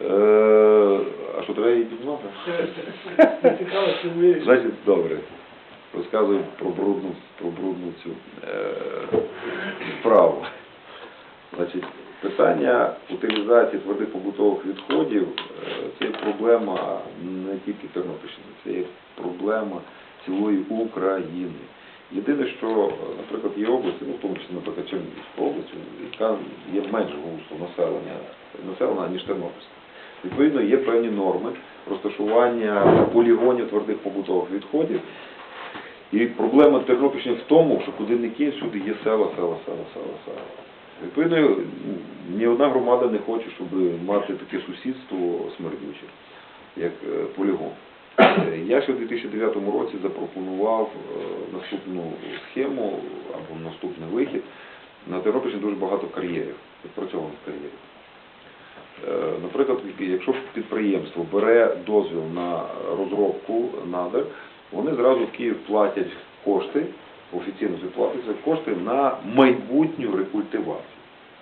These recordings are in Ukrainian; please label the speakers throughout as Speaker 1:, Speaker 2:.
Speaker 1: Е, а що треба її піднімати? Значить, добре. Розказую про брудну, про брудну цю е, справу. Значить, питання утилізації твердих побутових відходів е, це є проблема не тільки Тернопільщини, це є проблема цілої України. Єдине, що, наприклад, є області, ну в тому числі, наприклад, Чернігівська область, яка є менш густо населення, населена, ніж Тернопільська. Відповідно, є певні норми розташування полігонів твердих побутових відходів. І проблема Тернопільщини в тому, що куди не кинь, всюди є села, села, села, села, села. Відповідно, ні одна громада не хоче, щоб мати таке сусідство смердюче, як е, полігон. Я ще у 2009 році запропонував е, наступну схему або наступний вихід. На Тернопільщині дуже багато кар'єрів, відпрацьованих кар'єрів. Е, Наприклад, якщо підприємство бере дозвіл на розробку надр, вони зразу в Київ платять кошти, офіційно це платяться кошти на майбутню рекультивацію.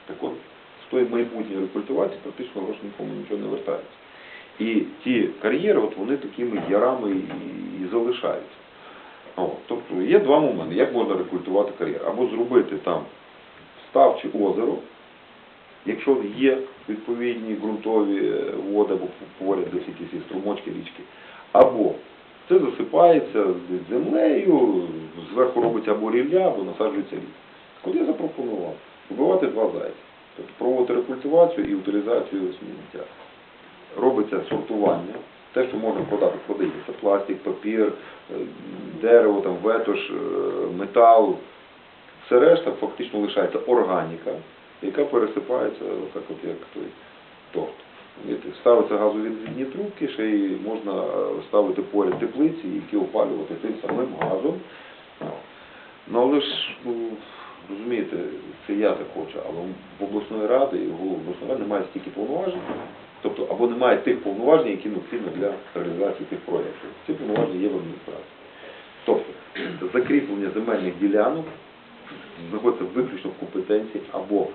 Speaker 1: Так от, з тої майбутньої рекультивації практично гроші нікому нічого не вертається. І ті кар'єри, от вони такими ярами і, залишаються. От, тобто є два моменти, як можна рекультувати кар'єр. Або зробити там став чи озеро, якщо є відповідні ґрунтові е, води або поряд десь якісь струмочки, річки, або це засипається з землею, зверху робиться або рілля, або насаджується ліс. Куди я запропонував? Вбивати два зайці. Тобто проводити рекультивацію і утилізацію сміття. Робиться сортування, те, що можна продати, продається. Пластик, папір, е, дерево, там, ветош, е, метал. Все решта фактично лишається органіка, яка пересипається так от як той торт. Ставиться газовідвідні трубки, ще й можна ставити поряд теплиці, які опалювати тим самим газом. Ну але ж, ну, розумієте, це я так хочу, але в обласної ради і в обласної ради немає стільки повноважень, тобто або немає тих повноважень, які необхідні для реалізації тих проєктів. Ці повноваження є в адміністрації. Тобто закріплення земельних ділянок знаходиться виключно в компетенції або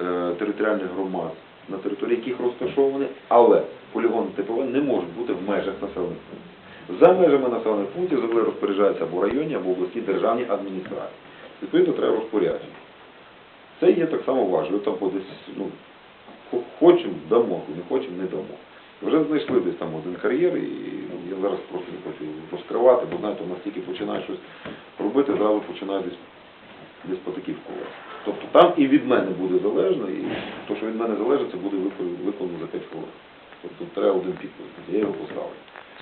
Speaker 1: е, територіальних громад, на території яких розташовані, але полігони ТПВ не можуть бути в межах населених пунктів. За межами населених пунктів землею розпоряджаються або районні, або обласні державні адміністрації. Відповідно, треба розпорядження. Це є так само важливо. Там десь, ну, хочемо, дамо, не хочемо, не дамо. Вже знайшли десь там один кар'єр, і ну, я зараз просто не хочу розкривати, бо знаєте, у нас починає щось робити, зразу починає десь десь потаківкувати. Тобто там і від мене буде залежно, і те, що від мене залежить, це буде виконано за 5 хвилин. Тобто треба один підпис, я його поставлю.